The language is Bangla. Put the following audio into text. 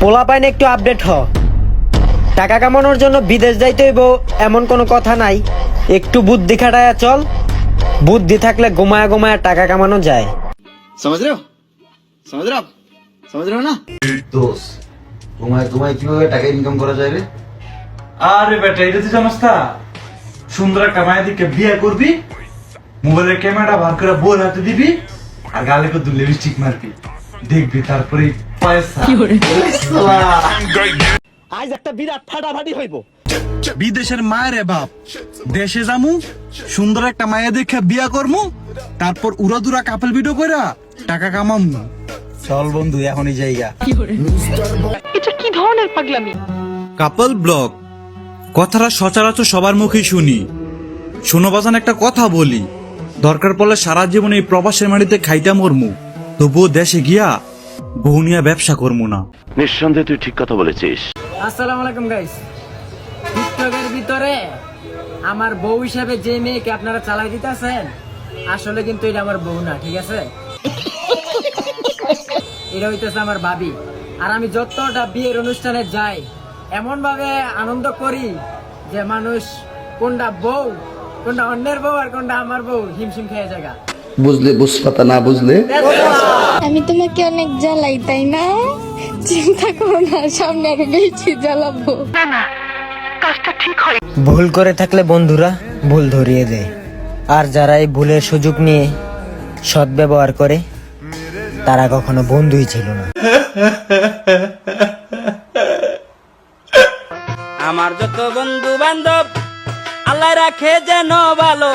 পোলা পাইন একটু আপডেট হ টাকা কামানোর জন্য বিদেশ যাইতে হইব এমন কোনো কথা নাই একটু বুদ্ধি খাটায়া চল বুদ্ধি থাকলে গোমায়া গোমায়া টাকা কামানো যায় समझ रहे हो समझ रहे हो आप समझ रहे हो ना দোষ তোমায় তোমায় কিভাবে টাকা ইনকাম করা যায় রে আরে বেটা এটা তুই জানোস না সুন্দর একটা মায়ের দিকে বিয়ে করবি মোবাইলের ক্যামেরা বার করে বোন হাতে দিবি আর গালে করে দুলে লিপস্টিক মারবি দেখবি তারপরে পয়সা আজ একটা বিরাট ফাটাফাটি হইব। বিদেশের মায়ের বাপ। দেশে যামু সুন্দর একটা মায়া দেখে বিয়া করমু তারপর উড়াদুরা কাপেল ভিডিও কইরা টাকা কামামু। চল বন্ধু এখনই জায়গা এটা কি ধরনের পাগলামি? কাপল ব্লগ কথাটা সচরাচর সবার মুখেই শুনি। শোনো বাজান একটা কথা বলি দরকার পড়লে সারা জীবন এই প্রবাসের মাটিতে খাইতা মরমু তবুও দেশে গিয়া বহুনিয়া ব্যবসা করমু না। নিঃসন্দেহে তুই ঠিক কথা বলেছিস। আসসালামু আলাইকুম গাইস টিকটকের ভিতরে আমার বউ হিসাবে যে মেয়েকে আপনারা চালাই দিতেছেন আসলে কিন্তু এটা আমার বউ না ঠিক আছে? এটা হইতেছে আমার ভাবি। আর আমি যতটা বিয়ের অনুষ্ঠানে যাই এমন ভাবে আনন্দ করি যে মানুষ কোনটা বউ কোনটা অন্যের বউ আর কোনটা আমার বউ হিমশিম খেয়ে জায়গা। বুঝলে বুঝপাতা না বুঝলে? আমি তোমাকে অনেক জ্বালাই তাই না? চিন্তা করো না সামনে আরও বেশি জ্বালাবো। ভুল করে থাকলে বন্ধুরা ভুল ধরিয়ে দেয়। আর যারা এই ভুলের সুযোগ নিয়ে সদ্ব্যবহার করে তারা কখনো বন্ধুই ছিল না। আমার যত বন্ধু বান্ধব আল্লাহ রাখে যেন ভালো।